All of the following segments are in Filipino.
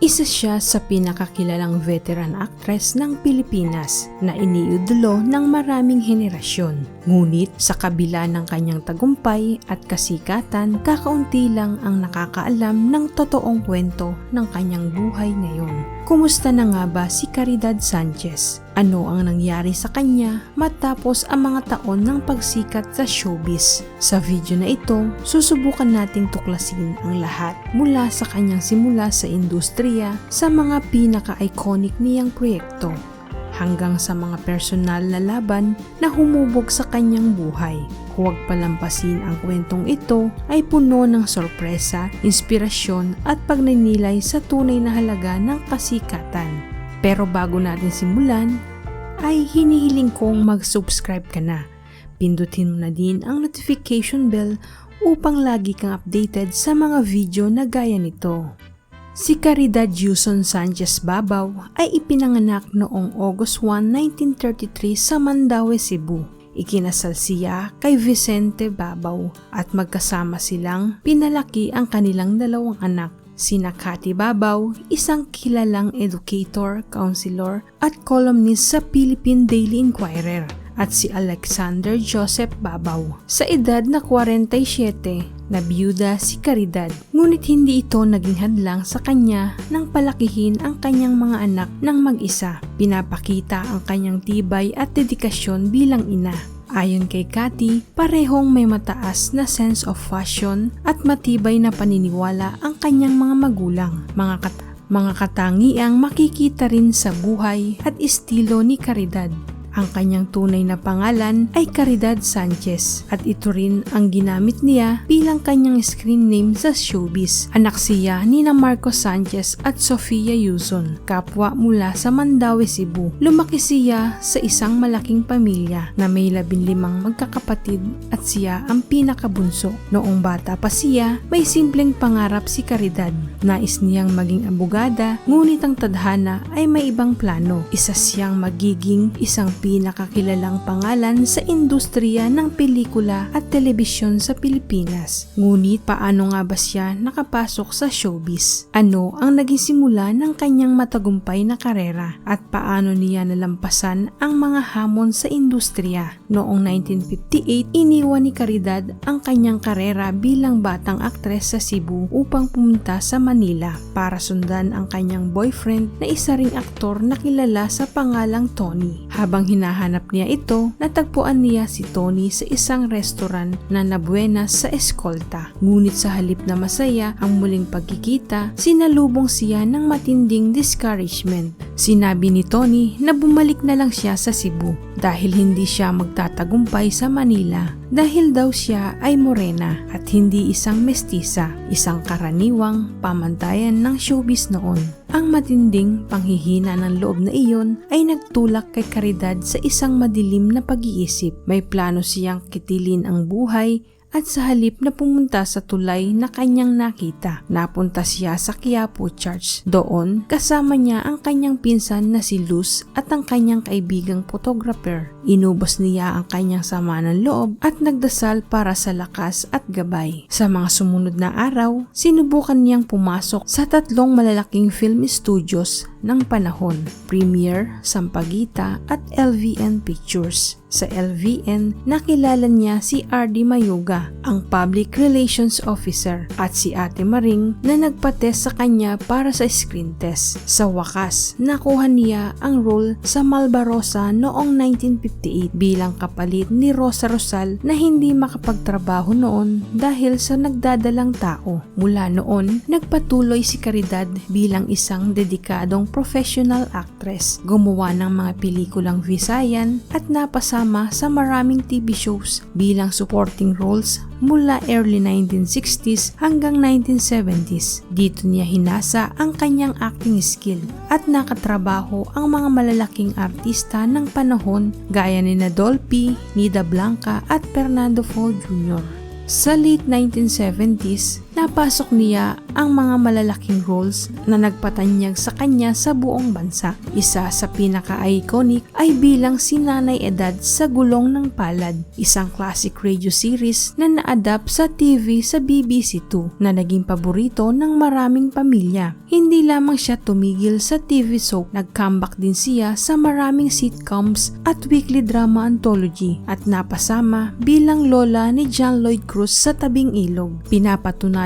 Isa siya sa pinakakilalang veteran actress ng Pilipinas na iniidolo ng maraming henerasyon. Ngunit sa kabila ng kanyang tagumpay at kasikatan, kakaunti lang ang nakakaalam ng totoong kwento ng kanyang buhay ngayon. Kumusta na nga ba si Caridad Sanchez? Ano ang nangyari sa kanya matapos ang mga taon ng pagsikat sa showbiz? Sa video na ito, susubukan nating tuklasin ang lahat mula sa kanyang simula sa industriya sa mga pinaka-iconic niyang proyekto hanggang sa mga personal na laban na humubog sa kanyang buhay. Huwag palampasin ang kwentong ito ay puno ng sorpresa, inspirasyon at pagninilay sa tunay na halaga ng kasikatan. Pero bago natin simulan, ay hinihiling kong mag-subscribe ka na. Pindutin mo na din ang notification bell upang lagi kang updated sa mga video na gaya nito. Si Caridad Yuson Sanchez Babaw ay ipinanganak noong August 1, 1933 sa Mandaue, Cebu. Ikinasal siya kay Vicente Babaw at magkasama silang pinalaki ang kanilang dalawang anak sina Cathy Babaw, isang kilalang educator, counselor at columnist sa Philippine Daily Inquirer at si Alexander Joseph Babaw. Sa edad na 47, nabiyuda si Caridad ngunit hindi ito naging hadlang sa kanya nang palakihin ang kanyang mga anak ng mag-isa. Pinapakita ang kanyang tibay at dedikasyon bilang ina. Ayon kay Cathy, parehong may mataas na sense of fashion at matibay na paniniwala ang kanyang mga magulang. Mga kat mga katangiang makikita rin sa buhay at estilo ni Caridad. Ang kanyang tunay na pangalan ay Caridad Sanchez at ito rin ang ginamit niya bilang kanyang screen name sa showbiz. Anak siya ni na Marco Sanchez at Sofia Yuzon, kapwa mula sa Mandaue, Cebu. Lumaki siya sa isang malaking pamilya na may labinlimang magkakapatid at siya ang pinakabunso. Noong bata pa siya, may simpleng pangarap si Caridad. Nais niyang maging abogada, ngunit ang tadhana ay may ibang plano. Isa siyang magiging isang pinakakilalang pangalan sa industriya ng pelikula at telebisyon sa Pilipinas. Ngunit paano nga ba siya nakapasok sa showbiz? Ano ang naging simula ng kanyang matagumpay na karera? At paano niya nalampasan ang mga hamon sa industriya? Noong 1958, iniwan ni Caridad ang kanyang karera bilang batang aktres sa Cebu upang pumunta sa Manila para sundan ang kanyang boyfriend na isa ring aktor na kilala sa pangalang Tony. Habang hinahanap niya ito, natagpuan niya si Tony sa isang restaurant na nabuenas sa Escolta. Ngunit sa halip na masaya ang muling pagkikita, sinalubong siya ng matinding discouragement. Sinabi ni Tony na bumalik na lang siya sa Cebu dahil hindi siya magtatagumpay sa Manila dahil daw siya ay morena at hindi isang mestisa, isang karaniwang pamantayan ng showbiz noon. Ang matinding panghihina ng loob na iyon ay nagtulak kay Caridad sa isang madilim na pag-iisip. May plano siyang kitilin ang buhay at sa halip na pumunta sa tulay na kanyang nakita, napunta siya sa Quiapo Church. Doon, kasama niya ang kanyang pinsan na si Luz at ang kanyang kaibigang photographer. Inubos niya ang kanyang sama ng loob at nagdasal para sa lakas at gabay. Sa mga sumunod na araw, sinubukan niyang pumasok sa tatlong malalaking film studios ng panahon, Premiere, Sampaguita at LVN Pictures. Sa LVN, nakilala niya si RD Mayuga, ang Public Relations Officer, at si Ate Maring na nagpatest sa kanya para sa screen test. Sa wakas, nakuha niya ang role sa Malbarosa noong 1958 bilang kapalit ni Rosa Rosal na hindi makapagtrabaho noon dahil sa nagdadalang tao. Mula noon, nagpatuloy si Caridad bilang isang dedikadong professional actress. Gumawa ng mga pelikulang Visayan at napasama sa maraming TV shows bilang supporting roles mula early 1960s hanggang 1970s. Dito niya hinasa ang kanyang acting skill at nakatrabaho ang mga malalaking artista ng panahon gaya ni Nadolpi, Nida Blanca at Fernando Fo Jr. Sa late 1970s, napasok niya ang mga malalaking roles na nagpatanyag sa kanya sa buong bansa. Isa sa pinaka-iconic ay bilang si Nanay Edad sa Gulong ng Palad, isang classic radio series na na-adapt sa TV sa BBC2 na naging paborito ng maraming pamilya. Hindi lamang siya tumigil sa TV soap, nag-comeback din siya sa maraming sitcoms at weekly drama anthology at napasama bilang lola ni John Lloyd Cruz sa tabing ilog. Pinapatunayan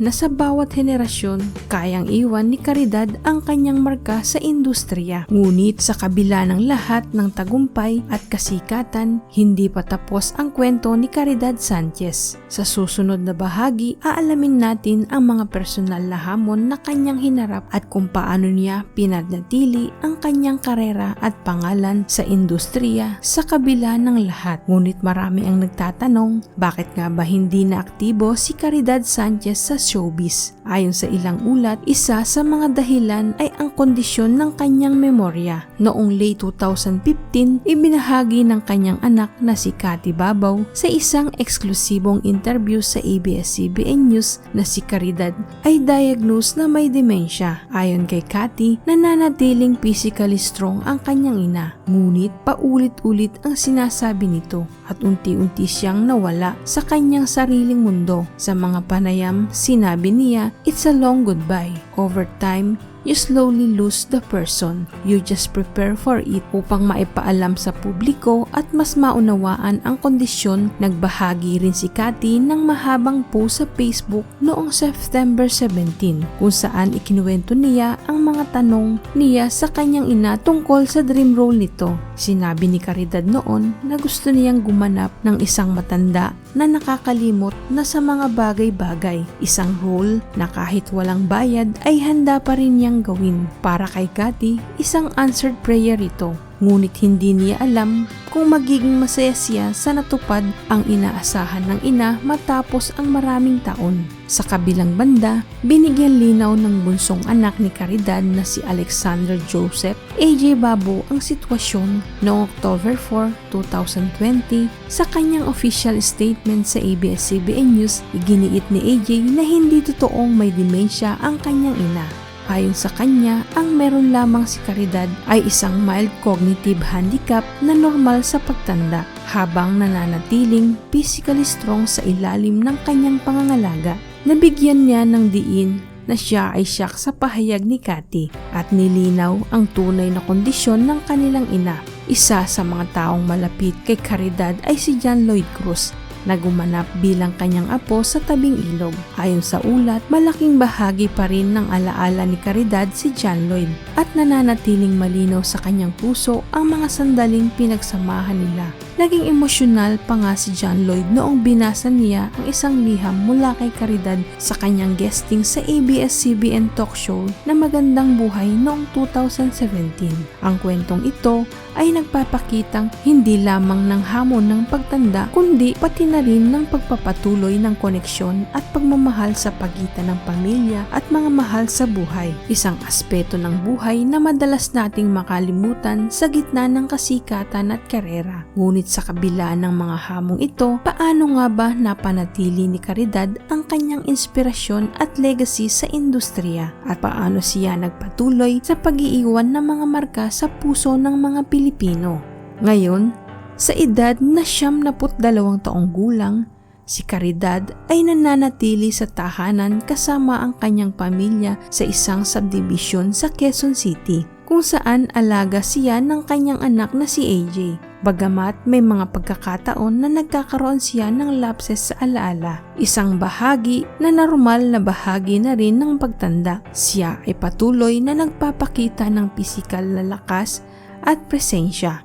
na sa bawat henerasyon, kayang iwan ni Caridad ang kanyang marka sa industriya. Ngunit sa kabila ng lahat ng tagumpay at kasikatan, hindi pa tapos ang kwento ni Caridad Sanchez. Sa susunod na bahagi, aalamin natin ang mga personal na hamon na kanyang hinarap at kung paano niya pinanatili ang kanyang karera at pangalan sa industriya sa kabila ng lahat. Ngunit marami ang nagtatanong, bakit nga ba hindi na aktibo si Caridad Sanchez sa showbiz? Ayon sa ilang ulat, isa sa mga dahilan ay ang kondisyon ng kanyang memorya. Noong late 2015, ibinahagi ng kanyang anak na si Cathy Babaw sa isang eksklusibong interview sa ABS-CBN News na si Caridad ay diagnosed na may demensya. Ayon kay Cathy, nananatiling physically strong ang kanyang ina. Ngunit paulit-ulit ang sinasabi nito at unti-unti siyang nawala sa kanyang sariling mundo. Sa mga panayam, sinabi niya, it's a long goodbye. Over time, you slowly lose the person. You just prepare for it upang maipaalam sa publiko at mas maunawaan ang kondisyon. Nagbahagi rin si Cathy ng mahabang post sa Facebook noong September 17 kung saan ikinuwento niya ang mga tanong niya sa kanyang ina tungkol sa dream role nito. Sinabi ni Caridad noon na gusto niyang gumanap ng isang matanda na nakakalimot na sa mga bagay-bagay. Isang role na kahit walang bayad ay handa pa rin niyang gawin. Para kay Cathy, isang answered prayer ito. Ngunit hindi niya alam kung magiging masaya siya sa natupad ang inaasahan ng ina matapos ang maraming taon. Sa kabilang banda, binigyan linaw ng bunsong anak ni Caridad na si Alexander Joseph AJ Babo ang sitwasyon noong October 4, 2020 sa kanyang official statement sa ABS-CBN News, iginiit ni AJ na hindi totoong may demensya ang kanyang ina. Ayon sa kanya, ang meron lamang si Caridad ay isang mild cognitive handicap na normal sa pagtanda habang nananatiling physically strong sa ilalim ng kanyang pangangalaga. Nabigyan niya ng diin na siya ay siyak sa pahayag ni Cathy at nilinaw ang tunay na kondisyon ng kanilang ina. Isa sa mga taong malapit kay Caridad ay si John Lloyd Cruz na gumanap bilang kanyang apo sa tabing ilog. Ayon sa ulat, malaking bahagi pa rin ng alaala ni Caridad si John Lloyd at nananatiling malinaw sa kanyang puso ang mga sandaling pinagsamahan nila. Naging emosyonal pa nga si John Lloyd noong binasa niya ang isang liham mula kay Caridad sa kanyang guesting sa ABS-CBN talk show na Magandang Buhay noong 2017. Ang kwentong ito ay nagpapakitang hindi lamang ng hamon ng pagtanda kundi pati na rin ng pagpapatuloy ng koneksyon at pagmamahal sa pagitan ng pamilya at mga mahal sa buhay. Isang aspeto ng buhay na madalas nating makalimutan sa gitna ng kasikatan at karera. Ngunit sa kabila ng mga hamong ito, paano nga ba napanatili ni Caridad ang kanyang inspirasyon at legacy sa industriya? At paano siya nagpatuloy sa pag-iiwan ng mga marka sa puso ng mga Pilipino? Ngayon, sa edad na siyam na dalawang taong gulang, si Caridad ay nananatili sa tahanan kasama ang kanyang pamilya sa isang subdivision sa Quezon City kung saan alaga siya ng kanyang anak na si AJ. Bagamat may mga pagkakataon na nagkakaroon siya ng lapses sa alaala, isang bahagi na normal na bahagi na rin ng pagtanda. Siya ay patuloy na nagpapakita ng pisikal na lakas at presensya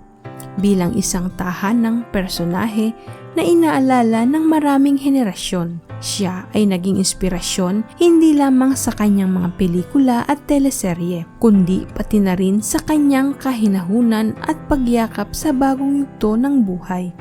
bilang isang tahanang personahe na inaalala ng maraming henerasyon. Siya ay naging inspirasyon hindi lamang sa kanyang mga pelikula at teleserye, kundi pati na rin sa kanyang kahinahunan at pagyakap sa bagong yugto ng buhay.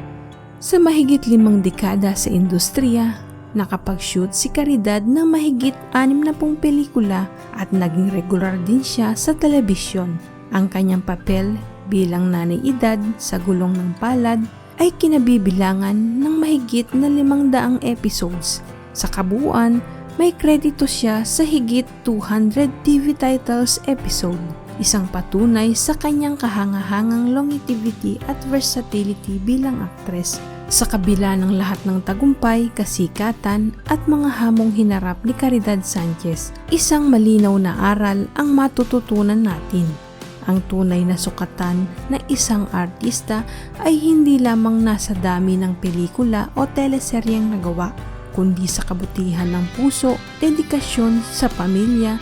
Sa mahigit limang dekada sa industriya, nakapag-shoot si Caridad ng mahigit anim na pong pelikula at naging regular din siya sa telebisyon. Ang kanyang papel bilang nanay edad sa gulong ng palad ay kinabibilangan ng mahigit na limang daang episodes. Sa kabuuan, may kredito siya sa higit 200 TV titles episode. Isang patunay sa kanyang kahangahangang longevity at versatility bilang aktres sa kabila ng lahat ng tagumpay, kasikatan at mga hamong hinarap ni Caridad Sanchez, isang malinaw na aral ang matututunan natin. Ang tunay na sukatan na isang artista ay hindi lamang nasa dami ng pelikula o teleseryeng nagawa, kundi sa kabutihan ng puso, dedikasyon sa pamilya,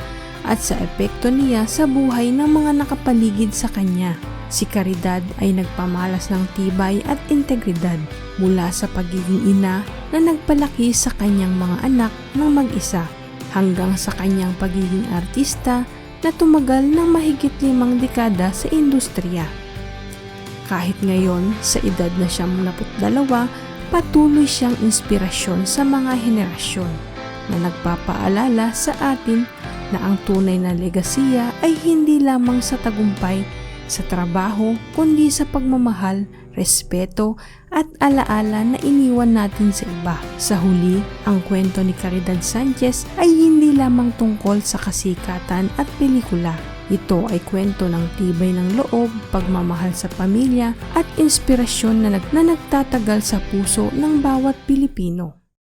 at sa epekto niya sa buhay ng mga nakapaligid sa kanya. Si Caridad ay nagpamalas ng tibay at integridad mula sa pagiging ina na nagpalaki sa kanyang mga anak ng mag-isa hanggang sa kanyang pagiging artista na tumagal ng mahigit limang dekada sa industriya. Kahit ngayon, sa edad na siyang 22, patuloy siyang inspirasyon sa mga henerasyon na nagpapaalala sa atin na ang tunay na legasiya ay hindi lamang sa tagumpay sa trabaho kundi sa pagmamahal, respeto at alaala na iniwan natin sa iba. Sa huli, ang kwento ni Caridad Sanchez ay hindi lamang tungkol sa kasikatan at pelikula. Ito ay kwento ng tibay ng loob, pagmamahal sa pamilya at inspirasyon na, nag na nagtatagal sa puso ng bawat Pilipino.